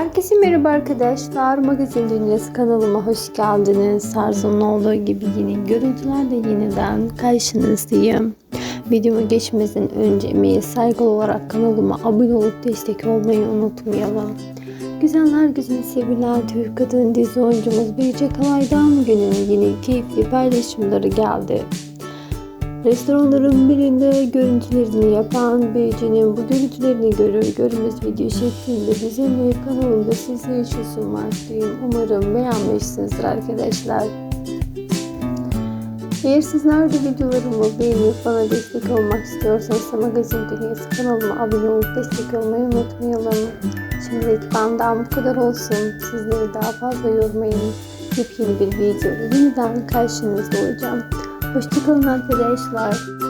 Herkese merhaba arkadaşlar. Magazin Dünyası kanalıma hoş geldiniz. Her zaman olduğu gibi yeni görüntülerle yeniden karşınızdayım. Videoma geçmeden önce emeğe saygı olarak kanalıma abone olup destek olmayı unutmayalım. Güzeller güzeli sevilen Türk kadın dizi oyuncumuz Birce Kalay'dan günün yeni keyifli paylaşımları geldi. Restoranların birinde görüntülerini yapan Beyci'nin bu görüntülerini görür görmez video şeklinde dizinin kanalında sizler için sunmaktayım. Umarım beğenmişsinizdir arkadaşlar. Eğer sizler de videolarımı beğenip bana destek olmak istiyorsanız Magazin Dünyası kanalıma abone olup destek olmayı unutmayalım. Şimdilik benden bu kadar olsun. Sizleri daha fazla yormayın. Yepyeni bir videoda yeniden karşınızda olacağım. Hoşçakalın arkadaşlar.